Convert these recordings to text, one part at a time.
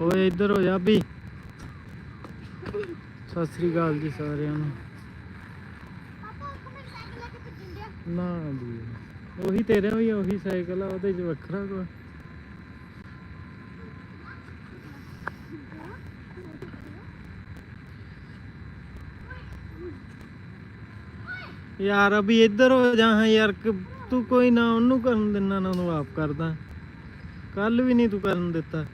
ਓਏ ਇੱਧਰ ਹੋ ਜਾ ਵੀ ਸਤਿ ਸ੍ਰੀ ਅਕਾਲ ਜੀ ਸਾਰਿਆਂ ਨੂੰ। ਨਾ ਵੀ ਉਹੀ ਤੇਰੇ ਵੀ ਉਹੀ ਸਾਈਕਲ ਆ, ਉਹਦੇ ਚ ਵੱਖਰਾ ਕੋਈ। ਯਾਰ ਅਭੀ ਇੱਧਰ ਹੋ ਜਾ ਹਾਂ ਯਾਰ ਤੂੰ ਕੋਈ ਨਾ, ਉਹਨੂੰ ਕਰਨ ਦਿੰਨਾ ਨਾ, ਉਹਨੂੰ ਆਪ ਕਰਦਾ। ਕੱਲ ਵੀ ਨਹੀਂ ਤੂੰ ਕਰਨ ਦਿੱਤਾ।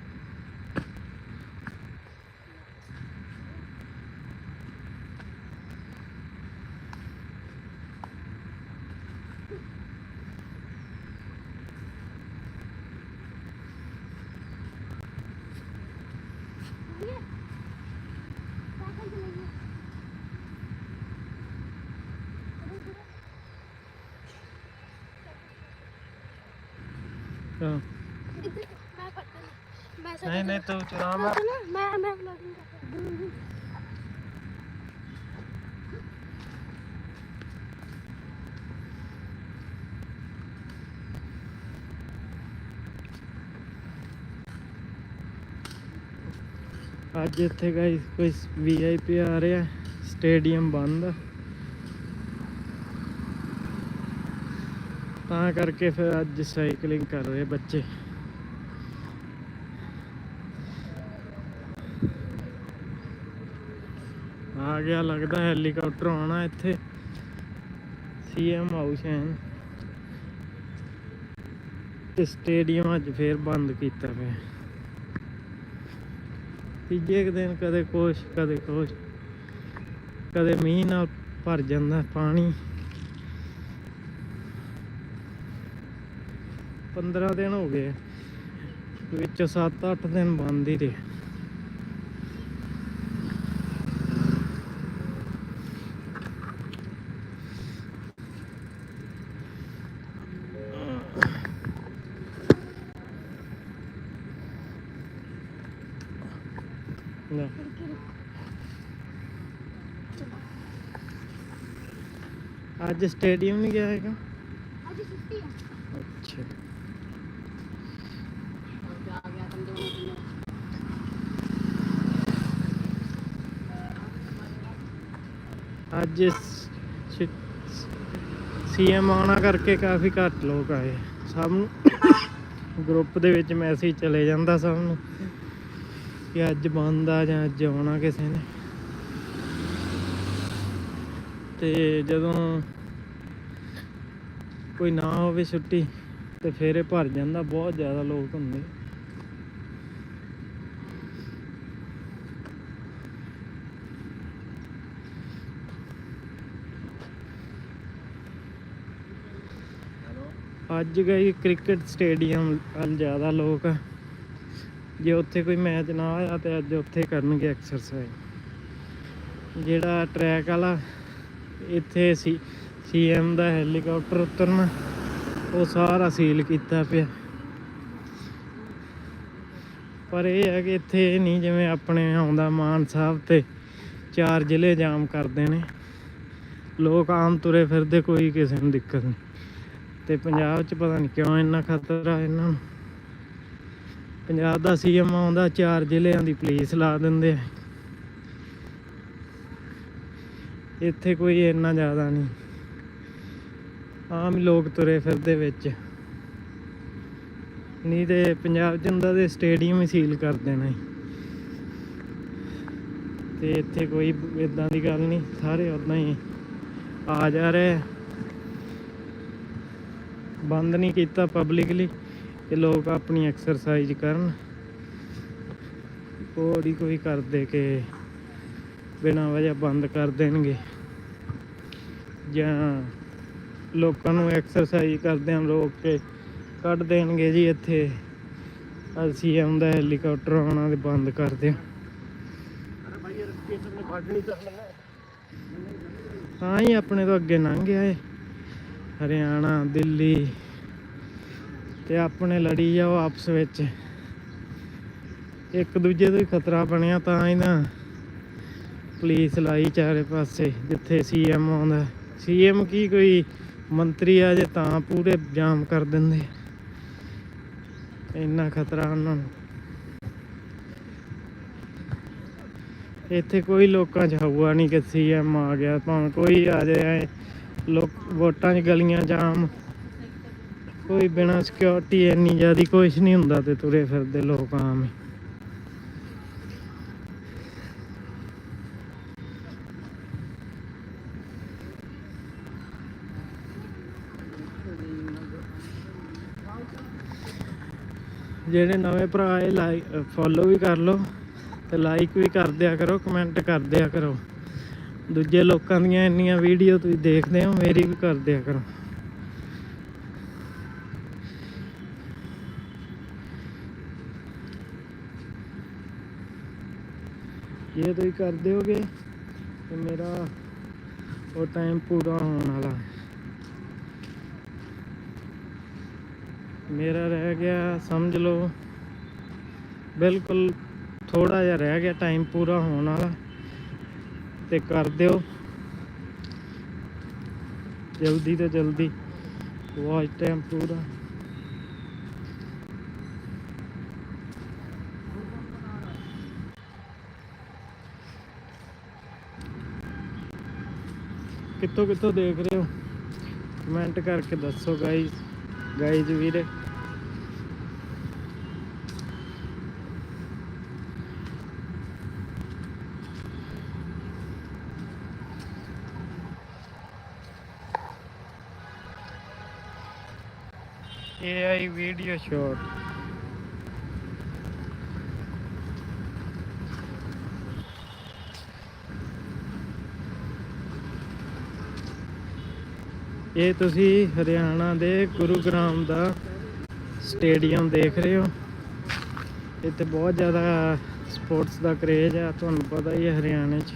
ਹਾਂ। ਇੱਧਰ ਮੈਂ ਪੱਟਣ ਮੈਂ ਨਹੀਂ ਨਹੀਂ ਤੂੰ ਚਲਾ ਮੈਂ ਮੈਂ ਮੈਂ ਵਲੌਗਿੰਗ ਕਰਦਾ ਅੱਜ ਇੱਥੇ ਗਾਇਸ ਕੋਈ ਵੀਆਈਪੀ ਆ ਰਿਹਾ ਸਟੇਡੀਅਮ ਬੰਦ ਆ। ਤਾਂ ਕਰਕੇ ਫਿਰ ਅੱਜ ਸਾਈਕਲਿੰਗ ਕਰ ਰਹੇ ਬੱਚੇ। ਆ ਗਿਆ ਲੱਗਦਾ ਹੈਲੀਕਾਪਟਰ ਆਉਣਾ ਇੱਥੇ। ਸੀਐਮ ਹਾਊਸ ਹੈ। ਤੇ ਸਟੇਡੀਅਮ ਅੱਜ ਫੇਰ ਬੰਦ ਕੀਤਾ ਪਿਆ। ਤੀਜੇ ਕੁ ਦਿਨ ਕਦੇ ਕੁਛ ਕਦੇ ਕੁਛ। ਕਦੇ ਮੀਂਹ ਨਾਲ ਭਰ ਜਾਂਦਾ ਪਾਣੀ। 15 ਦਿਨ ਹੋ ਗਏ। ਵਿੱਚ 7-8 ਦਿਨ ਬੰਦ ਹੀ ਰਹੇ। ਅੱਜ ਸਟੇਡੀਅਮ ਨਹੀਂ ਗਿਆ ਹੈਗਾ ਅੱਜ ਛੁੱਟੀ ਆ ਅੱਛਾ ਅੱਜ ਸੀਐਮ ਆਉਣਾ ਕਰਕੇ ਕਾਫੀ ਘੱਟ ਲੋਕ ਆਏ। ਸਭ ਨੂੰ ਗਰੁੱਪ ਦੇ ਵਿੱਚ ਮੈਸੇਜ ਚਲੇ ਜਾਂਦਾ ਸਭ ਨੂੰ ਕਿ ਅੱਜ ਬੰਦ ਆ ਜਾਂ ਅੱਜ ਆਉਣਾ ਕਿਸੇ ਨੇ। ਤੇ ਜਦੋਂ ਕੋਈ ਨਾ ਹੋਵੇ ਛੁੱਟੀ, ਤੇ ਫੇਰ ਇਹ ਭਰ ਜਾਂਦਾ, ਬਹੁਤ ਜ਼ਿਆਦਾ ਲੋਕ ਹੁੰਦੇ। ਅੱਜ ਗਈ ਕ੍ਰਿਕਟ ਸਟੇਡੀਅਮ ਵੱਲ ਜ਼ਿਆਦਾ ਲੋਕ ਜੇ ਉੱਥੇ ਕੋਈ ਮੈਚ ਨਾ ਆਇਆ ਤੇ ਅੱਜ ਉੱਥੇ ਕਰਨਗੇ ਐਕਸਰਸਾਈਜ਼ ਜਿਹੜਾ ਟਰੈਕ ਵਾਲਾ, ਇੱਥੇ ਸੀ ਸੀਐਮ ਦਾ ਹੈਲੀਕਾਪਟਰ ਉਤਰਨਾ, ਉਹ ਸਾਰਾ ਸੀਲ ਕੀਤਾ ਪਿਆ। ਪਰ ਇਹ ਹੈ ਕਿ ਇੱਥੇ ਇਹ ਨਹੀਂ ਜਿਵੇਂ ਆਪਣੇ ਆਉਂਦਾ ਮਾਨ ਸਾਹਿਬ ਤੇ ਚਾਰ ਜ਼ਿਲ੍ਹੇ ਜਾਮ ਕਰਦੇ ਨੇ। ਲੋਕ ਆਮ ਤੁਰੇ ਫਿਰਦੇ, ਕੋਈ ਕਿਸੇ ਨੂੰ ਦਿੱਕਤ ਨਹੀਂ। ਤੇ ਪੰਜਾਬ 'ਚ ਪਤਾ ਨਹੀਂ ਕਿਉਂ ਇੰਨਾ ਖਤਰਾ ਇਹਨਾਂ ਨੂੰ। ਪੰਜਾਬ ਦਾ ਸੀਐਮ ਆਉਂਦਾ, ਚਾਰ ਜ਼ਿਲ੍ਹਿਆਂ ਦੀ ਪੁਲਿਸ ਲਾ ਦਿੰਦੇ ਆ। ਇੱਥੇ ਕੋਈ ਇੰਨਾ ਜ਼ਿਆਦਾ ਨਹੀਂ ਆਮ ਲੋਕ ਤੁਰੇ ਫਿਰਦੇ ਵਿੱਚ। ਨਹੀਂ ਤੇ ਪੰਜਾਬ ਚ ਹੁੰਦਾ ਸਟੇਡੀਅਮ ਹੀ ਸੀਲ ਕਰ ਦੇਣਾ ਸੀ ਤੇ ਇੱਥੇ ਕੋਈ ਇਦਾਂ ਦੀ ਗੱਲ ਨਹੀਂ ਸਾਰੇ ਉਦਾਂ ਹੀ ਆ ਜਾ ਰਹੇ ਬੰਦ ਨਹੀਂ ਕੀਤਾ ਪਬਲਿਕਲੀ ਕਿ ਲੋਕ ਆਪਣੀ ਐਕਸਰਸਾਈਜ਼ ਕਰਨ। ਕੋਈ ਕੋਈ ਕਰਦੇ ਕਿ ਬਿਨਾਂ ਵਜ੍ਹਾ ਬੰਦ ਕਰ ਦੇਣਗੇ। ਜਾਂ ਲੋਕਾਂ ਨੂੰ ਐਕਸਰਸਾਈਜ਼ ਕਰਦਿਆਂ ਰੋਕ ਕੇ ਕੱਢ ਦੇਣਗੇ ਜੀ ਇੱਥੇ। ਅਸੀਂ ਆਉਂਦਾ ਹੈਲੀਕਾਪਟਰ ਆਉਣਾ ਤੇ ਬੰਦ ਕਰ ਦਿਓ। ਤਾਂ ਹੀ ਆਪਣੇ ਤੋਂ ਅੱਗੇ ਲੰਘ ਗਿਆ ਏ। ਹਰਿਆਣਾ, ਦਿੱਲੀ ਤੇ ਆਪਣੇ ਲੜੀ ਜਾਓ ਆਪਸ ਵਿੱਚ। ਇੱਕ ਦੂਜੇ ਤੋਂ ਹੀ ਖਤਰਾ ਬਣਿਆ ਤਾਂ ਹੀ ਨਾ ਪੁਲਿਸ ਲਾਈ ਚਾਰੇ ਪਾਸੇ, ਜਿੱਥੇ ਸੀਐਮ ਆਉਂਦਾ। ਸੀਐਮ ਕੀ ਕੋਈ ਮੰਤਰੀ ਆ ਜੇ ਤਾਂ ਪੂਰੇ ਜਾਮ ਕਰ ਦਿੰਦੇ। ਇੰਨਾ ਖਤਰਾ ਉਹਨਾਂ ਨੂੰ। ਇੱਥੇ ਕੋਈ ਲੋਕਾਂ 'ਚ ਹਵਾ ਨਹੀਂ ਕਿ ਸੀਐਮ ਆ ਗਿਆ। ਭਾਵੇਂ ਕੋਈ ਆ ਜਾਏ, ਲੋਕ ਵੋਟਾਂ 'ਚ ਗਲੀਆਂ ਜਾਮ। ਕੋਈ ਬਿਨਾ ਸਿਕਿਉਰਿਟੀ ਇੰਨੀ ਜ਼ਿਆਦੀ ਕੁਛ ਨਹੀਂ ਹੁੰਦਾ ਤੇ ਤੁਰੇ ਫਿਰਦੇ ਲੋਕ ਆਮ ਹੀ। ਜਿਹੜੇ ਨਵੇਂ ਭਰਾ ਇਹ ਲਾਈਕ ਫੋਲੋ ਵੀ ਕਰ ਲਓ ਤੇ ਲਾਈਕ ਵੀ ਕਰ ਦਿਆ ਕਰੋ ਕਮੈਂਟ ਕਰ ਦਿਆ ਕਰੋ। ਦੂਜੇ ਲੋਕਾਂ ਦੀਆਂ ਇੰਨੀਆਂ ਵੀਡੀਓ ਤੁਸੀਂ ਦੇਖਦੇ ਹੋ, ਮੇਰੀ ਵੀ ਕਰ ਦਿਆ ਕਰੋ। ਜੇ ਤੁਸੀਂ ਕਰ ਦਿਓਗੇ ਤੇ ਮੇਰਾ ਉਹ ਟਾਈਮ ਪੂਰਾ ਹੋਣ ਵਾਲਾ। ਮੇਰਾ ਰਹਿ ਗਿਆ, ਸਮਝ ਲਓ। ਬਿਲਕੁਲ ਥੋੜਾ ਜਿਹਾ ਰਹਿ ਗਿਆ ਟਾਈਮ ਪੂਰਾ ਹੋਣ ਵਾਲਾ। ਤੇ ਕਰ ਦਿਓ। ਜਲਦੀ ਤੋਂ ਜਲਦੀ। ਵਾਚ ਟਾਈਮ ਪੂਰਾ। ਕਿੱਥੋਂ ਕਿੱਥੋਂ ਦੇਖ ਰਹੇ ਹੋ? ਕਮੈਂਟ ਕਰਕੇ ਦੱਸੋ ਗਾਈਜ਼ ਗਾਈਜ਼ ਵੀਰੇ। AI ਵੀਡੀਓ ਸ਼ਾਟ ਇਹ ਤੁਸੀਂ ਹਰਿਆਣਾ ਦੇ ਗੁਰੂਗ੍ਰਾਮ ਦਾ ਸਟੇਡੀਅਮ ਦੇਖ ਰਹੇ ਹੋ। ਇੱਥੇ ਬਹੁਤ ਜ਼ਿਆਦਾ ਸਪੋਰਟਸ ਦਾ ਕਰੇਜ ਹੈ ਤੁਹਾਨੂੰ ਪਤਾ ਹੀ ਹੈ ਹਰਿਆਣੇ 'ਚ।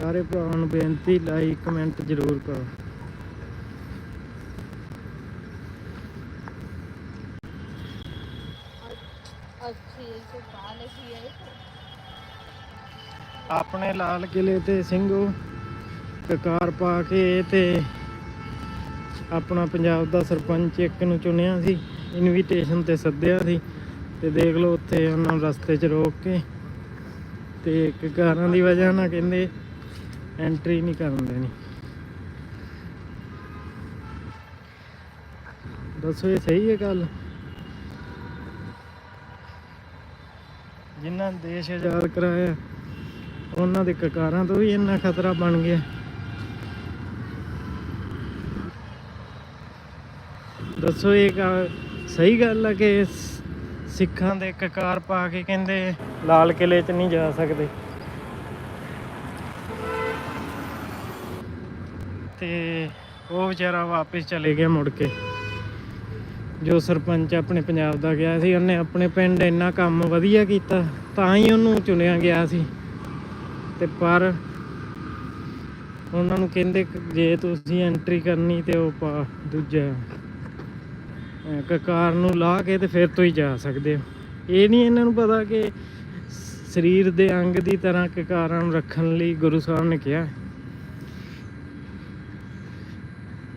ਸਾਰੇ ਭਰਾਵਾਂ ਨੂੰ ਬੇਨਤੀ ਲਾਈਕ ਕਮੈਂਟ ਜ਼ਰੂਰ ਕਰੋ। ਅੱਛੀ ਸੇ ਬਾਲ ਹੈ ਆਪਣੇ ਲਾਲ ਕਿਲੇ ਤੇ ਸਿੰਘੂ ਕਕਾਰ ਪਾ ਕੇ ਤੇ ਆਪਣਾ ਪੰਜਾਬ ਦਾ ਸਰਪੰਚ ਇੱਕ ਨੂੰ ਚੁਣਿਆ ਸੀ ਇਨਵੀਟੇਸ਼ਨ ਤੇ ਸੱਦਿਆ ਸੀ ਤੇ ਦੇਖ ਲਓ ਉੱਥੇ ਉਹਨਾਂ ਨੂੰ ਰਸਤੇ 'ਚ ਰੋਕ ਕੇ ਤੇ ਕਕਾਰਾਂ ਦੀ ਵਜ੍ਹਾ ਨਾਲ ਕਹਿੰਦੇ ਐਂਟਰੀ ਨਹੀਂ ਕਰਨ ਦੇਣੀ। ਦੱਸੋ ਇਹ ਸਹੀ ਹੈ ਗੱਲ? ਜਿਨ੍ਹਾਂ ਦੇਸ਼ ਆਜ਼ਾਦ ਕਰਾਇਆ ਉਹਨਾਂ ਦੇ ਕਕਾਰਾਂ ਤੋਂ ਵੀ ਇੰਨਾ ਖਤਰਾ ਬਣ ਗਿਆ। ਦੱਸੋ ਇਹ ਗਾ- ਸਹੀ ਗੱਲ ਆ ਕਿ ਸਿੱਖਾਂ ਦੇ ਕਕਾਰ ਪਾ ਕੇ ਕਹਿੰਦੇ ਲਾਲ ਕਿਲੇ 'ਚ ਨਹੀਂ ਜਾ ਸਕਦੇ? ਤੇ ਉਹ ਵਿਚਾਰਾ ਵਾਪਸ ਚਲੇ ਗਿਆ ਮੁੜ ਕੇ। ਜੋ ਸਰਪੰਚ ਆਪਣੇ ਪੰਜਾਬ ਦਾ ਗਿਆ ਸੀ, ਉਹਨੇ ਆਪਣੇ ਪਿੰਡ ਇੰਨਾ ਕੰਮ ਵਧੀਆ ਕੀਤਾ, ਤਾਂ ਹੀ ਉਹਨੂੰ ਚੁਣਿਆ ਗਿਆ ਸੀ। ਤੇ ਪਰ ਉਹਨਾਂ ਨੂੰ ਕਹਿੰਦੇ ਜੇ ਤੁਸੀਂ ਐਂਟਰੀ ਕਰਨੀ ਤੇ ਉਹ ਪਾ ਦੂਜਾ। ਕਕਾਰ ਨੂੰ ਲਾ ਕੇ ਤੇ ਫਿਰ ਤੋਂ ਹੀ ਜਾ ਸਕਦੇ ਹੋ। ਇਹ ਨਹੀਂ ਇਹਨਾਂ ਨੂੰ ਪਤਾ ਕਿ ਸਰੀਰ ਦੇ ਅੰਗ ਦੀ ਤਰ੍ਹਾਂ ਕਕਾਰਾਂ ਨੂੰ ਰੱਖਣ ਲਈ ਗੁਰੂ ਸਾਹਿਬ ਨੇ ਕਿਹਾ।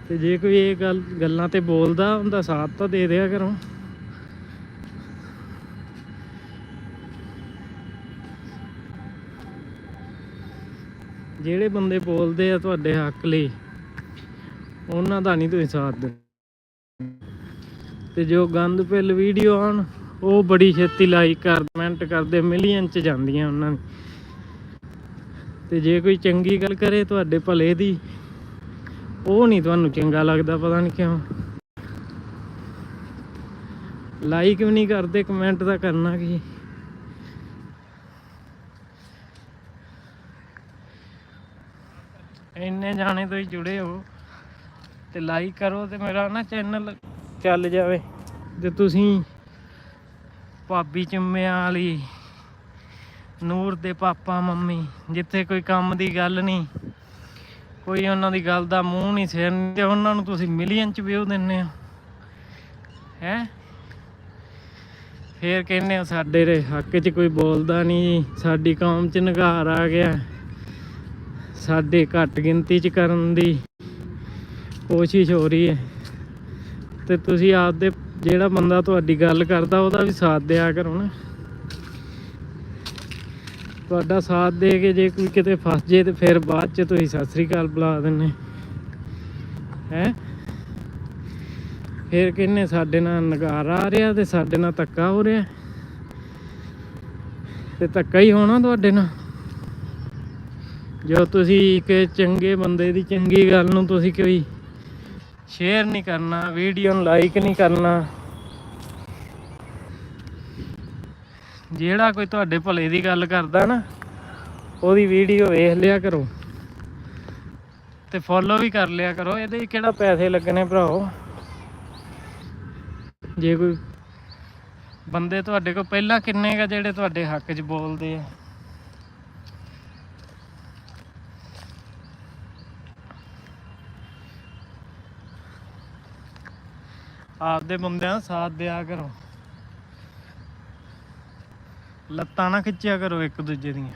ਤੇ ਜੇ ਕੋਈ ਇਹ ਗੱਲ ਗੱਲਾਂ ਤੇ ਬੋਲਦਾ ਉਹਦਾ ਸਾਥ ਤਾਂ ਦੇ ਦਿਆ ਕਰੋ। ਜਿਹੜੇ ਬੰਦੇ ਬੋਲਦੇ ਆ ਤੁਹਾਡੇ ਹੱਕ ਲਈ, ਉਹਨਾਂ ਦਾ ਨਹੀਂ ਤੁਸੀਂ ਸਾਥ ਦਿੰਦੇ ਤੇ ਜੋ ਗੰਦ ਪਿੱਲ ਵੀਡੀਓ ਆਉਣ, ਉਹ ਬੜੀ ਛੇਤੀ ਲਾਈਕ ਕਰ ਕਮੈਂਟ ਕਰਦੇ ਮਿਲੀਅਨ ਚ ਜਾਂਦੀਆਂ ਉਹਨਾਂ ਦੀ। ਤੇ ਜੇ ਕੋਈ ਚੰਗੀ ਗੱਲ ਕਰੇ ਤੁਹਾਡੇ ਭਲੇ ਦੀ, ਉਹ ਨਹੀਂ ਤੁਹਾਨੂੰ ਚੰਗਾ ਲੱਗਦਾ, ਪਤਾ ਨਹੀਂ ਕਿਉਂ। ਲਾਈਕ ਵੀ ਨਹੀਂ ਕਰਦੇ ਕਮੈਂਟ ਤਾਂ ਕਰਨਾ ਕੀ। ਇੰਨੇ ਜਾਣੇ ਤੋਂ ਹੀ ਜੁੜੇ ਹੋ ਤੇ ਲਾਈਕ ਕਰੋ ਤੇ ਮੇਰਾ ਨਾ ਚੈਨਲ ਚੱਲ ਜਾਵੇ ਤੇ ਤੁਸੀਂ ਭਾਬੀ ਚੁੰਮਿਆਂ ਵਾਲੀ, ਨੂਰ ਦੇ ਪਾਪਾ, ਮੰਮੀ, ਜਿੱਥੇ ਕੋਈ ਕੰਮ ਦੀ ਗੱਲ ਨਹੀਂ, ਕੋਈ ਉਹਨਾਂ ਦੀ ਗੱਲ ਦਾ ਮੂੰਹ ਨਹੀਂ ਸਿਰ ਤੇ ਉਹਨਾਂ ਨੂੰ ਤੁਸੀਂ ਮਿਲੀਅਨ ਚ ਵਿਊ ਦਿੰਦੇ ਹੋ, ਹੈ? ਫੇਰ ਕਹਿੰਦੇ ਹੋ ਸਾਡੇ ਦੇ ਹੱਕ 'ਚ ਕੋਈ ਬੋਲਦਾ ਨਹੀਂ, ਸਾਡੀ ਕੌਮ 'ਚ ਨਿਗਾਰ ਆ ਗਿਆ। ਸਾਡੇ ਘੱਟ ਗਿਣਤੀ 'ਚ ਕਰਨ ਦੀ ਕੋਸ਼ਿਸ਼ ਹੋ ਰਹੀ ਹੈ। ਤੇ ਤੁਸੀਂ ਆਪਦੇ ਜਿਹੜਾ ਬੰਦਾ ਤੁਹਾਡੀ ਗੱਲ ਕਰਦਾ, ਉਹਦਾ ਵੀ ਸਾਥ ਦਿਆ ਕਰੋ ਨਾ। ਤੁਹਾਡਾ ਸਾਥ ਦੇ ਕੇ ਜੇ ਕੋਈ ਕਿਤੇ ਫਸ ਜੇ ਤੇ ਫਿਰ ਬਾਅਦ ਚ ਤੁਸੀਂ ਸਤਿ ਸ੍ਰੀ ਅਕਾਲ ਬੁਲਾ ਦਿੰਨੇ ਹੈ? ਫਿਰ ਕਹਿੰਨੇ ਸਾਡੇ ਨਾਲ ਨਗਾਰਾ ਆ ਰਿਹਾ ਤੇ ਸਾਡੇ ਨਾਲ ਧੱਕਾ ਹੋ ਰਿਹਾ। ਤੇ ਧੱਕਾ ਹੀ ਹੋਣਾ ਤੁਹਾਡੇ ਨਾਲ। ਜੋ ਤੁਸੀਂ ਇੱਕ ਚੰਗੇ ਬੰਦੇ ਦੀ ਚੰਗੀ ਗੱਲ ਨੂੰ ਤੁਸੀਂ ਕੋਈ ਸ਼ੇਅਰ ਨਹੀਂ ਕਰਨਾ ਵੀਡੀਓ ਨੂੰ ਲਾਈਕ ਨਹੀਂ ਕਰਨਾ। ਜਿਹੜਾ ਕੋਈ ਤੁਹਾਡੇ ਭਲੇ ਦੀ ਗੱਲ ਕਰਦਾ ਨਾ, ਉਹਦੀ ਵੀਡੀਓ ਵੇਖ ਲਿਆ ਕਰੋ। ਤੇ ਫੋਲੋ ਵੀ ਕਰ ਲਿਆ ਕਰੋ, ਇਹਦੇ ਕਿਹੜਾ ਪੈਸੇ ਲੱਗਣੇ ਭਰਾਓ ਜੇ ਕੋਈ ਬੰਦੇ ਤੁਹਾਡੇ ਕੋਲ ਪਹਿਲਾਂ ਕਿੰਨੇ ਗਾ ਜਿਹੜੇ ਤੁਹਾਡੇ ਹੱਕ 'ਚ ਬੋਲਦੇ ਆ? ਆਪਦੇ ਬੰਦਿਆਂ ਦਾ ਸਾਥ ਦਿਆ ਕਰੋ। ਲੱਤਾਂ ਨਾ ਖਿੱਚਿਆ ਕਰੋ ਇੱਕ ਦੂਜੇ ਦੀਆਂ।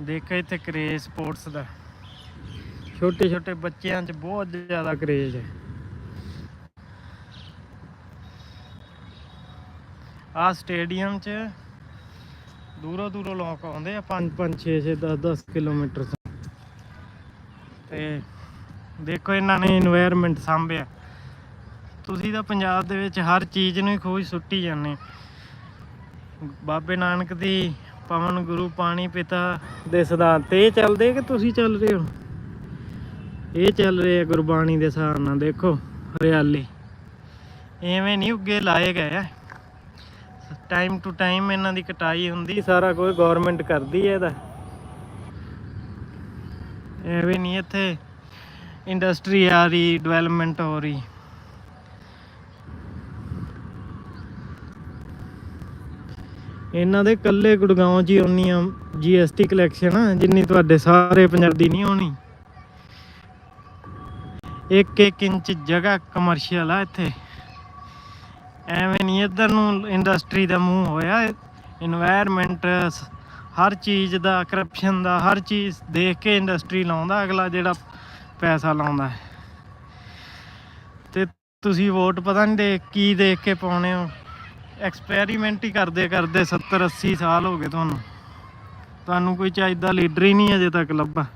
ਦੇਖ ਇੱਥੇ ਕਰੇਜ਼ ਸਪੋਰਟਸ ਦਾ। ਛੋਟੇ ਛੋਟੇ ਬੱਚਿਆਂ 'ਚ ਬਹੁਤ ਜ਼ਿਆਦਾ ਕਰੇਜ਼ ਹੈ। ਆ ਸਟੇਡੀਅਮ 'ਚ ਦੂਰੋਂ ਦੂਰੋਂ ਲੋਕ ਆਉਂਦੇ ਆ 5 5 6 6 10 10 ਕਿਲੋਮੀਟਰ। ਤੇ ਦੇਖੋ ਇਹਨਾਂ ਨੇ এনवायरमेंट ਸਾਂਭਿਆ। ਤੁਸੀਂ ਤਾਂ ਪੰਜਾਬ ਦੇ ਵਿੱਚ ਹਰ ਚੀਜ਼ ਨੂੰ ਹੀ ਖੋਜ ਸੁੱਟੀ ਜਾਂਦੇ ਬਾਬੇ ਨਾਨਕ ਦੀ ਪਵਨ, ਗੁਰੂ, ਪਾਣੀ ਪਿਤਾ ਦੇ ਸਿਧਾਂਤ ਤੇ ਚੱਲਦੇ ਕਿ ਤੁਸੀਂ ਚੱਲ ਰਹੇ ਹੋ? ਇਹ ਚੱਲ ਰਹੇ ਆ ਗੁਰਬਾਣੀ ਦੇ ਹਿਸਾਬ ਨਾਲ, ਦੇਖੋ, ਹਰਿਆਲੀ। ਐਵੇਂ ਨਹੀਂ ਉੱਗੇ ਲਾਏ ਗਏ ਆ। ਟਾਈਮ ਟੂ ਟਾਈਮ ਇਹਨਾਂ ਦੀ ਕਟਾਈ ਹੁੰਦੀ, ਸਾਰਾ ਕੁਝ ਗਵਰਨਮੈਂਟ ਕਰਦੀ ਹੈ ਇਹਦਾ। ਐਵੇਂ ਨਹੀਂ ਇੱਥੇ ਇੰਡਸਟਰੀ ਆ ਰਹੀ ਡਿਵੈਲਪਮੈਂਟ ਹੋ ਰਹੀ। ਇਹਨਾਂ ਦੇ ਕੱਲੇ ਗੁੜਗਾਉਂ ਜੀ ਉਨੀ ਜੀਐਸਟੀ ਕਲੈਕਸ਼ਨ ਆ, ਜਿੰਨੀ ਤੁਹਾਡੇ ਸਾਰੇ ਪੰਜਾਬ ਦੀ ਨਹੀਂ ਹੋਣੀ ਇੱਕ ਇੱਕ ਇੰਚ ਜਗ੍ਹਾ ਕਮਰਸ਼ੀਅਲ ਆ ਇੱਥੇ। ਐਵੇਂ ਨਹੀਂ ਇੱਧਰ ਨੂੰ ਇੰਡਸਟਰੀ ਦਾ ਮੂੰਹ ਹੋਇਆ এনवायरमेंट ਹਰ ਚੀਜ਼ ਦਾ ਕਰਪਸ਼ਨ ਦਾ, ਹਰ ਚੀਜ਼ ਦੇਖ ਕੇ ਇੰਡਸਟਰੀ ਲਾਉਂਦਾ ਅਗਲਾ ਜਿਹੜਾ ਪੈਸਾ ਲਾਉਂਦਾ ਹੈ। ਤੇ ਤੁਸੀਂ ਵੋਟ ਪਤਾ ਨਹੀਂ ਦੇ ਕੀ ਦੇਖ ਕੇ ਪਾਉਣੇ ਹੋ। ਐਕਸਪੈਰੀਮੈਂਟ ਹੀ ਕਰਦੇ ਕਰਦੇ 70 80 ਸਾਲ ਹੋ ਗਏ ਤੁਹਾਨੂੰ। ਤੁਹਾਨੂੰ ਕੋਈ ਚਾਹੀਦਾ ਲੀਡਰ ਹੀ ਨਹੀਂ ਅਜੇ ਤੱਕ ਲੱਭਾ।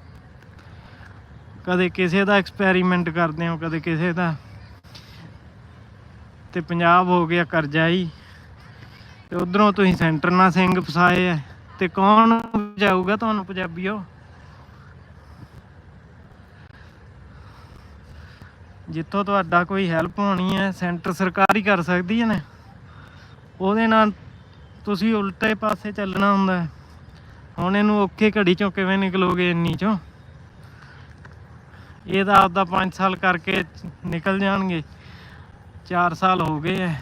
ਕਦੇ ਕਿਸੇ ਦਾ ਐਕਸਪੈਰੀਮੈਂਟ ਕਰਦੇ ਹੋ, ਕਦੇ ਕਿਸੇ ਦਾ। ਤੇ ਪੰਜਾਬ ਹੋ ਗਿਆ ਕਰਜ਼ਾ ਹੀ। ਤੇ ਉਧਰੋਂ ਤੁਸੀਂ ਸੈਂਟਰ ਨਾਲ ਸਿੰਘ ਫਸਾਏ ਆ ਤੇ ਕੌਣ ਜਾਊਗਾ ਤੁਹਾਨੂੰ ਪੰਜਾਬੀਓ ਜਿੱਥੋਂ ਤੁਹਾਡਾ ਕੋਈ ਹੈਲਪ ਹੋਣੀ ਹੈ ਸੈਂਟਰ ਸਰਕਾਰ ਹੀ ਕਰ ਸਕਦੀ ਹੈ ਨਾ? ਉਹਦੇ ਨਾਲ ਤੁਸੀਂ ਉਲਟੇ ਪਾਸੇ ਚੱਲਣਾ ਹੁੰਦਾ ਹੁਣ ਇਹਨੂੰ ਔਖੇ ਘੜੀ ਚੋਂ ਕਿਵੇਂ ਨਿਕਲੋਗੇ ਇੰਨੀ ਚੋਂ? ਇਹ ਤਾਂ ਆਪਦਾ 5 ਸਾਲ ਕਰਕੇ ਨਿਕਲ ਜਾਣਗੇ। 4 ਸਾਲ ਹੋ ਗਏ ਐ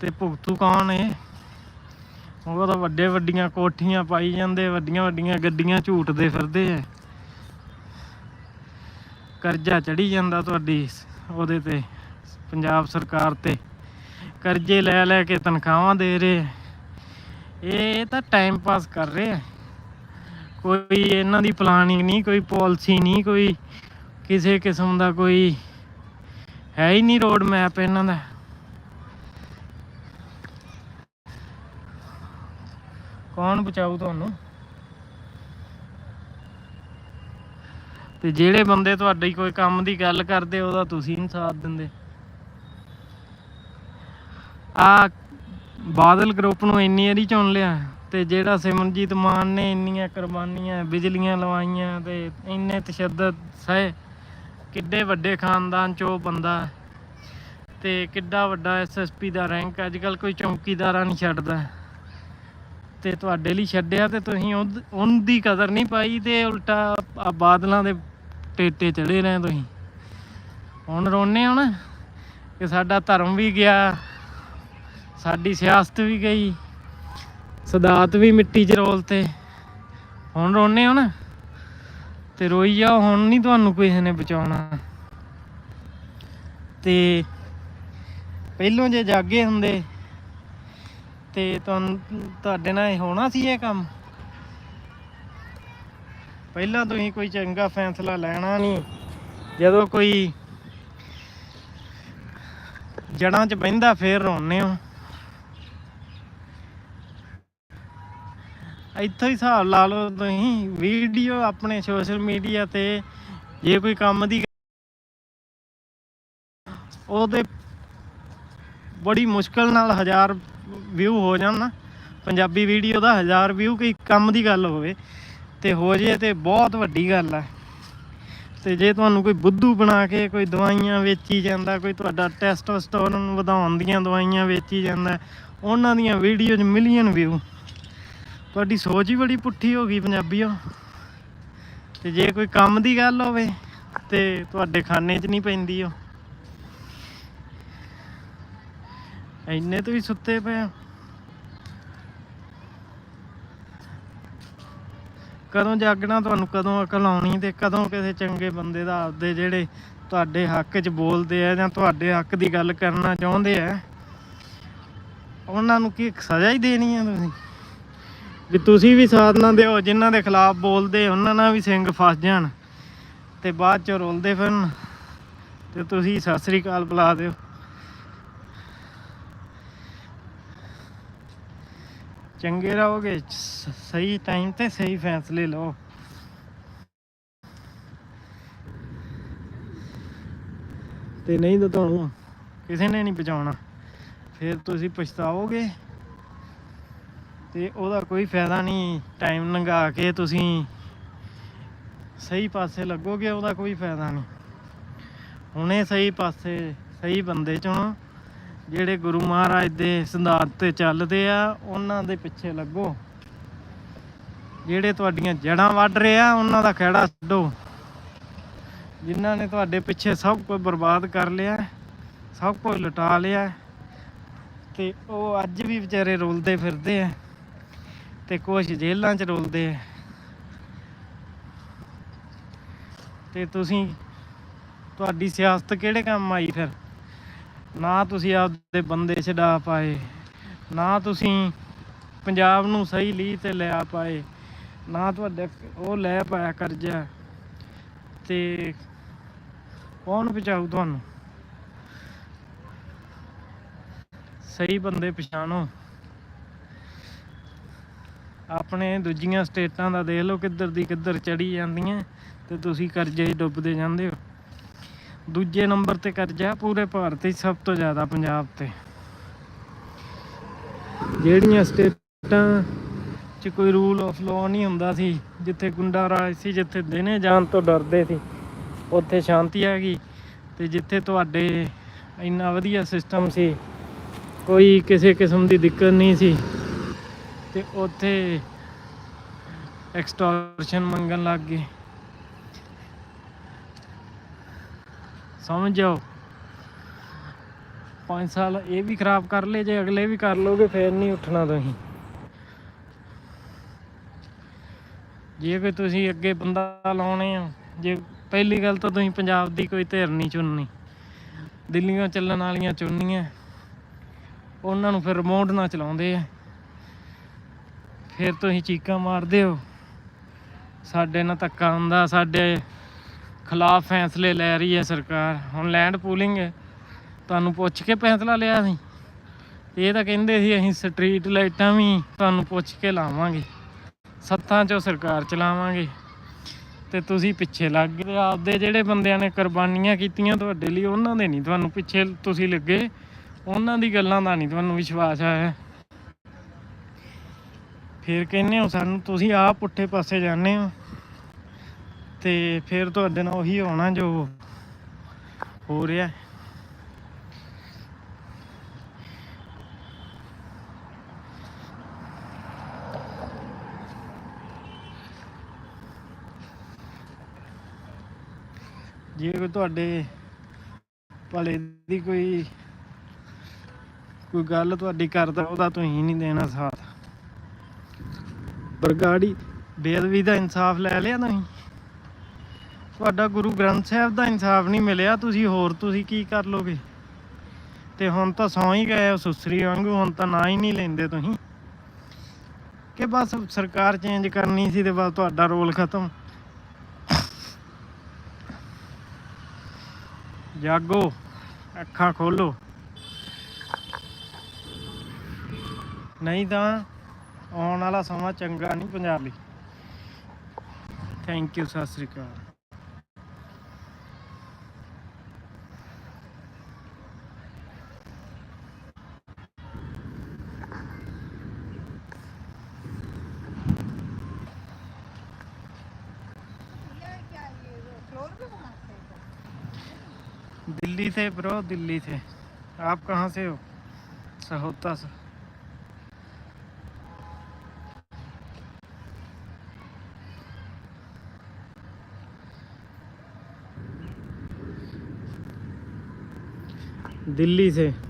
ਤੇ ਭੁਗਤੂ ਕੌਣ ਏ ਉਹ ਤਾਂ ਵੱਡੇ ਵੱਡੀਆਂ ਕੋਠੀਆਂ ਪਾਈ ਜਾਂਦੇ ਵੱਡੀਆਂ ਵੱਡੀਆਂ ਗੱਡੀਆਂ ਝੂਟਦੇ ਫਿਰਦੇ ਐ ਕਰਜ਼ਾ ਚੜੀ ਜਾਂਦਾ ਤੁਹਾਡੀ ਉਹਦੇ ਤੇ, ਪੰਜਾਬ ਸਰਕਾਰ ਤੇ। ਕਰਜ਼ੇ ਲੈ ਲੈ ਕੇ ਤਨਖਾਹਾਂ ਦੇ ਰਹੇ ਐ। ਇਹ ਤਾਂ ਟਾਈਮ ਪਾਸ ਕਰ ਰਹੇ ਐ ਕੋਈ ਇਹਨਾਂ ਦੀ ਪਲਾਨਿੰਗ ਨਹੀਂ, ਕੋਈ ਪਾਲਿਸੀ ਨਹੀਂ, ਕੋਈ ਕਿਸੇ ਕਿਸਮ ਦਾ ਕੋਈ ਹੈ ਹੀ ਨਹੀਂ ਰੋਡ ਮੈਪ ਇਹਨਾਂ ਦਾ। ਕੌਣ ਬਚਾਊ ਤੁਹਾਨੂੰ? ਤੇ ਜਿਹੜੇ ਬੰਦੇ ਤੁਹਾਡੀ ਕੋਈ ਕੰਮ ਦੀ ਗੱਲ ਕਰਦੇ, ਉਹਦਾ ਤੁਸੀਂ ਨਹੀਂ ਸਾਥ ਦਿੰਦੇ ਆ ਬਾਦਲ ਗਰੁੱਪ ਨੂੰ ਇੰਨੀ ਵਾਰੀ ਚੁਣ ਲਿਆ ਤੇ ਜਿਹੜਾ ਸਿਮਰਨਜੀਤ ਮਾਨ ਨੇ ਇੰਨੀਆਂ ਕੁਰਬਾਨੀਆਂ, ਬਿਜਲੀਆਂ ਲਵਾਈਆਂ ਤੇ ਇੰਨੇ ਤਸ਼ੱਦਦ ਸਹੇ, ਕਿੱਡੇ ਵੱਡੇ ਖਾਨਦਾਨ ਚੋਂ ਬੰਦਾ ਹੈ। ਤੇ ਕਿੱਡਾ ਵੱਡਾ ਐਸਐਸਪੀ ਦਾ ਰੈਂਕ ਅੱਜ ਕੱਲ ਕੋਈ ਚੌਕੀਦਾਰਾਂ ਨਹੀਂ ਛੱਡਦਾ ਤੇ ਤੁਹਾਡੇ ਲਈ ਛੱਡਿਆ ਤੇ ਤੁਸੀਂ ਉਹਦ- ਉਹਦੀ ਕਦਰ ਨਹੀਂ ਪਾਈ ਤੇ ਉਲਟਾ ਆ ਬਾਦਲਾਂ ਦੇ ਟੇਟੇ ਚੜੇ ਰਹੇ ਤੁਸੀਂ। ਹੁਣ ਰੋਨੇ ਹੋ ਨਾ ਕਿ ਸਾਡਾ ਧਰਮ ਵੀ ਗਿਆ, ਸਾਡੀ ਸਿਆਸਤ ਵੀ ਗਈ, ਸਦਾਤ ਵੀ ਮਿੱਟੀ 'ਚ ਰੋਲਤੇ ਹੁਣ ਰੋਨੇ ਹੋ ਨਾ ਤੇ ਰੋਈ ਜਾਓ, ਹੁਣ ਨਹੀਂ ਤੁਹਾਨੂੰ ਕਿਸੇ ਨੇ ਬਚਾਉਣਾ। ਤੇ ਪਹਿਲੋਂ ਜੇ ਜਾਗੇ ਹੁੰਦੇ ਤੇ ਤੁਹਾਨੂੰ, ਤੁਹਾਡੇ ਨਾਲ ਇਹ ਹੋਣਾ ਸੀ ਇਹ ਕੰਮ? ਪਹਿਲਾਂ ਤੁਸੀਂ ਕੋਈ ਚੰਗਾ ਫੈਸਲਾ ਲੈਣਾ ਨਹੀਂ। ਜਦੋਂ ਕੋਈ ਜੜਾਂ 'ਚ ਬਹਿੰਦਾ, ਫੇਰ ਰੋਣੇ ਹੋ। ਇੱਥੋਂ ਹੀ ਹਿਸਾਬ ਲਾ ਲਓ ਤੁਸੀਂ, ਵੀਡੀਓ ਆਪਣੇ ਸੋਸ਼ਲ ਮੀਡੀਆ ਤੇ ਜੇ ਕੋਈ ਕੰਮ ਦੀ ਉਹਦੇ ਬੜੀ ਮੁਸ਼ਕਲ ਨਾਲ ਹਜ਼ਾਰ ਵਿਊ ਹੋ ਜਾਣ ਨਾ। ਪੰਜਾਬੀ ਵੀਡੀਓ ਦਾ ਹਜ਼ਾਰ ਵਿਊ ਕੋਈ ਕੰਮ ਦੀ ਗੱਲ ਹੋਵੇ ਤੇ ਹੋ ਜੇ ਤੇ ਬਹੁਤ ਵੱਡੀ ਗੱਲ ਹੈ ਤੇ ਜੇ ਤੁਹਾਨੂੰ ਕੋਈ ਬੁੱਧੂ ਬਣਾ ਕੇ ਕੋਈ ਦਵਾਈਆਂ ਵੇਚੀ ਜਾਂਦਾ, ਕੋਈ ਤੁਹਾਡਾ ਟੈਸਟੋਸਟੋਰਨ ਵਧਾਉਣ ਦੀਆਂ ਦਵਾਈਆਂ ਵੇਚੀ ਜਾਂਦਾ, ਉਹਨਾਂ ਦੀਆਂ ਵੀਡੀਓ 'ਚ ਮਿਲੀਅਨ ਵਿਊ ਤੁਹਾਡੀ ਸੋਚ ਹੀ ਬੜੀ ਪੁੱਠੀ ਹੋ ਗਈ ਪੰਜਾਬੀਓ। ਤੇ ਜੇ ਕੋਈ ਕੰਮ ਦੀ ਗੱਲ ਹੋਵੇ ਤੇ ਤੁਹਾਡੇ ਖਾਨੇ 'ਚ ਨਹੀਂ ਪੈਂਦੀ ਉਹ। ਇੰਨੇ ਤੋਂ ਵੀ ਸੁੱਤੇ ਪਏ ਆ। ਕਦੋਂ ਜਾਗਣਾ ਤੁਹਾਨੂੰ, ਕਦੋਂ ਅਕਲ ਆਉਣੀ ਤੇ ਕਦੋਂ ਕਿਸੇ ਚੰਗੇ ਬੰਦੇ ਦਾ ਆਪਦੇ ਜਿਹੜੇ ਤੁਹਾਡੇ ਹੱਕ 'ਚ ਬੋਲਦੇ ਆ ਜਾਂ ਤੁਹਾਡੇ ਹੱਕ ਦੀ ਗੱਲ ਕਰਨਾ ਚਾਹੁੰਦੇ ਆ, ਉਹਨਾਂ ਨੂੰ ਕੀ ਸਜ਼ਾ ਹੀ ਦੇਣੀ ਆ ਤੁਸੀਂ? ਵੀ ਤੁਸੀਂ ਵੀ ਸਾਥ ਨਾ ਦਿਓ, ਜਿਨ੍ਹਾਂ ਦੇ ਖਿਲਾਫ ਬੋਲਦੇ, ਉਹਨਾਂ ਨਾਲ ਵੀ ਸਿੰਘ ਫਸ ਜਾਣ ਤੇ ਬਾਅਦ ਚ ਰੋਲਦੇ ਫਿਰਨ ਤੇ ਤੁਸੀਂ ਸਤਿ ਸ੍ਰੀ ਅਕਾਲ ਬੁਲਾ ਦਿਓ। ਚੰਗੇ ਰਹੋਗੇ ਸਹੀ ਟਾਈਮ ਤੇ ਸਹੀ ਫੈਸਲੇ ਲਓ। ਤੇ ਨਹੀਂ ਤਾਂ ਤੁਹਾਨੂੰ ਕਿਸੇ ਨੇ ਨਹੀਂ ਬਚਾਉਣਾ। ਫਿਰ ਤੁਸੀਂ ਪਛਤਾਓਗੇ ਤੇ ਉਹਦਾ ਕੋਈ ਫਾਇਦਾ ਨਹੀਂ। ਟਾਈਮ ਲੰਘਾ ਕੇ ਤੁਸੀਂ ਸਹੀ ਪਾਸੇ ਲੱਗੋਗੇ ਉਹਦਾ ਕੋਈ ਫਾਇਦਾ ਨਹੀਂ। ਹੁਣੇ ਸਹੀ ਪਾਸੇ ਸਹੀ ਬੰਦੇ ਚੁਣੋ। ਜਿਹੜੇ ਗੁਰੂ ਮਹਾਰਾਜ ਦੇ ਸਿਧਾਂਤ ਤੇ ਚੱਲਦੇ ਆ, ਉਹਨਾਂ ਦੇ ਪਿੱਛੇ ਲੱਗੋ। ਜਿਹੜੇ ਤੁਹਾਡੀਆਂ ਜੜਾਂ ਵੱਢ ਰਹੇ ਆ, ਉਹਨਾਂ ਦਾ ਖਹਿੜਾ ਛੱਡੋ। ਜਿਨ੍ਹਾਂ ਨੇ ਤੁਹਾਡੇ ਪਿੱਛੇ ਸਭ ਕੁਝ ਬਰਬਾਦ ਕਰ ਲਿਆ, ਸਭ ਕੁਝ ਲੁਟਾ ਲਿਆ, ਤੇ ਉਹ ਅੱਜ ਵੀ ਵਿਚਾਰੇ ਰੁਲਦੇ ਫਿਰਦੇ ਆ ਤੇ ਕੁਝ ਜੇਲ੍ਹਾਂ 'ਚ ਰੁਲਦੇ ਆ। ਤੇ ਤੁਸੀਂ, ਤੁਹਾਡੀ ਸਿਆਸਤ ਕਿਹੜੇ ਕੰਮ ਆਈ ਫਿਰ? ਨਾ ਤੁਸੀਂ ਆਪਦੇ ਬੰਦੇ ਛਡਾ ਪਾਏ, ਨਾ ਤੁਸੀਂ ਪੰਜਾਬ ਨੂੰ ਸਹੀ ਲੀਹ ਤੇ ਲਿਆ ਪਾਏ, ਨਾ ਤੁਹਾਡੇ ਉਹ ਲੈ ਪਾਇਆ ਕਰਜ਼ਾ ਤੇ ਕੌਣ ਬਚਾਊ ਤੁਹਾਨੂੰ? ਸਹੀ ਬੰਦੇ ਪਛਾਣੋ। ਆਪਣੇ ਦੂਜੀਆਂ ਸਟੇਟਾਂ ਦਾ ਦੇਖ ਲਓ ਕਿੱਧਰ ਦੀ ਕਿੱਧਰ ਚੜੀ ਜਾਂਦੀਆਂ ਤੇ ਤੁਸੀਂ ਕਰਜ਼ੇ 'ਚ ਡੁੱਬਦੇ ਜਾਂਦੇ ਹੋ। ਦੂਜੇ ਨੰਬਰ ਤੇ ਕਰਜ਼ਾ ਪੂਰੇ ਭਾਰਤ 'ਚ ਸਭ ਤੋਂ ਜ਼ਿਆਦਾ ਪੰਜਾਬ ਤੇ। ਜਿਹੜੀਆਂ ਸਟੇਟਾਂ 'ਚ ਕੋਈ ਰੂਲ ਆਫ ਲਾਅ ਨਹੀਂ ਹੁੰਦਾ ਸੀ, ਜਿੱਥੇ ਗੁੰਡਾ ਰਾਜ ਸੀ, ਜਿੱਥੇ ਦਿਨੇ ਜਾਣ ਤੋਂ ਡਰਦੇ ਸੀ, ਉੱਥੇ ਸ਼ਾਂਤੀ ਆ ਗਈ ਤੇ ਜਿੱਥੇ ਤੁਹਾਡੇ ਇੰਨਾ ਵਧੀਆ ਸਿਸਟਮ ਸੀ, ਕੋਈ ਕਿਸੇ ਕਿਸਮ ਦੀ ਦਿੱਕਤ ਨਹੀਂ ਸੀ ਤੇ ਉੱਥੇ ਐਕਸਟੋਰਸ਼ਨ ਮੰਗਣ ਲੱਗ ਗਏ। ਸਮਝ ਜਾਓ। 5 ਸਾਲ ਇਹ ਵੀ ਖਰਾਬ ਕਰ ਲਏ, ਜੇ ਅਗਲੇ ਵੀ ਕਰ ਲੋਗੇ ਫੇਰ ਨਹੀਂ ਉੱਠਣਾ ਤੁਸੀਂ। ਜੇ ਕੋਈ ਤੁਸੀਂ ਅੱਗੇ ਬੰਦਾ ਲਾਉਣੇ ਆ ਜੇ ਪਹਿਲੀ ਗੱਲ ਤਾਂ ਤੁਸੀਂ ਪੰਜਾਬ ਦੀ ਕੋਈ ਧਿਰ ਨਹੀਂ ਚੁਣਨੀ। ਦਿੱਲੀੋਂ ਚੱਲਣ ਵਾਲੀਆਂ ਚੁਣਨੀਆਂ। ਉਹਨਾਂ ਨੂੰ ਫਿਰ ਰਿਮੋਟ ਨਾਲ ਚਲਾਉਂਦੇ ਆ। ਫਿਰ ਤੁਸੀਂ ਚੀਕਾਂ ਮਾਰਦੇ ਹੋ। ਸਾਡੇ ਨਾਲ ਧੱਕਾ ਹੁੰਦਾ, ਸਾਡੇ ਖਿਲਾਫ ਫੈਸਲੇ ਲੈ ਰਹੀ ਹੈ ਸਰਕਾਰ। ਹੁਣ ਲੈਂਡ ਪੂਲਿੰਗ ਤੁਹਾਨੂੰ ਪੁੱਛ ਕੇ ਫੈਸਲਾ ਲਿਆ ਸੀ। ਇਹ ਤਾਂ ਕਹਿੰਦੇ ਸੀ ਅਸੀਂ ਸਟਰੀਟ ਲਾਈਟਾਂ ਵੀ ਤੁਹਾਨੂੰ ਪੁੱਛ ਕੇ ਲਾਵਾਂਗੇ। ਸੱਤਾਂ 'ਚੋਂ ਸਰਕਾਰ ਚਲਾਵਾਂਗੇ। ਤੇ ਤੁਸੀਂ ਪਿੱਛੇ ਲੱਗ ਗਏ। ਆਪਦੇ ਜਿਹੜੇ ਬੰਦਿਆਂ ਨੇ ਕੁਰਬਾਨੀਆਂ ਕੀਤੀਆਂ ਤੁਹਾਡੇ ਲਈ, ਉਹਨਾਂ ਦੇ ਨਹੀਂ ਤੁਹਾਨੂੰ ਪਿੱਛੇ ਤੁਸੀਂ ਲੱਗੇ। ਉਹਨਾਂ ਦੀ ਗੱਲਾਂ ਦਾ ਨਹੀਂ ਤੁਹਾਨੂੰ ਵਿਸ਼ਵਾਸ ਆਇਆ। ਫਿਰ ਕਹਿੰਦੇ ਹੋ ਸਾਨੂੰ, ਤੁਸੀਂ ਆਪ ਪੁੱਠੇ ਪਾਸੇ ਜਾਂਦੇ ਹੋ। ਤੇ ਫਿਰ ਤੁਹਾਡੇ ਨਾਲ ਉਹੀ ਹੋਣਾ ਜੋ ਹੋ ਰਿਹਾ ਹੈ। ਜੇ ਕੋਈ ਤੁਹਾਡੇ ਭਲੇ ਦੀ ਕੋਈ ਕੋਈ ਗੱਲ ਤੁਹਾਡੀ ਕਰਦਾ, ਉਹਦਾ ਤੁਸੀਂ ਨਹੀਂ ਦੇਣਾ ਸਾਥ ਬਰਗਾੜੀ, ਬੇਅਦਬੀ ਦਾ ਇਨਸਾਫ ਲੈ ਲਿਆ ਤੁਸੀਂ ਤੁਹਾਡਾ ਗੁਰੂ ਗ੍ਰੰਥ ਸਾਹਿਬ ਦਾ ਇਨਸਾਫ ਨਹੀਂ ਮਿਲਿਆ, ਤੁਸੀਂ ਹੋਰ ਤੁਸੀਂ ਕੀ ਕਰ ਲੋਗੇ? ਤੇ ਹੁਣ ਤਾਂ ਸੌਂ ਹੀ ਗਏ ਸੁਸਰੀ ਵਾਂਗੂ, ਹੁਣ ਤਾਂ ਨਾ ਹੀ ਨਹੀਂ ਲੈਂਦੇ ਤੁਸੀਂ। ਕਿ ਬਸ ਸਰਕਾਰ ਚੇਂਜ ਕਰਨੀ ਸੀ ਤੇ ਬਸ ਤੁਹਾਡਾ ਰੋਲ ਖਤਮ। ਜਾਗੋ, ਅੱਖਾਂ ਖੋਲੋ। ਨਹੀਂ ਤਾਂ ਆਉਣ ਵਾਲਾ ਸਮਾਂ ਚੰਗਾ ਨਹੀਂ ਪੰਜਾਬੀ। ਥੈਂਕ ਯੂ ਸਤਿ ਸ੍ਰੀ ਅਕਾਲ। दिल्ली से ब्रो दिल्ली से आप कहाँ से हो? सहोता से। दिल्ली से।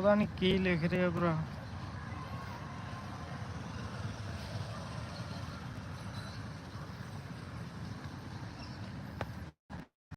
ਪਤਾ ਨਹੀਂ ਕੀ ਲਿਖ ਰਿਹਾ ਭਰਾ।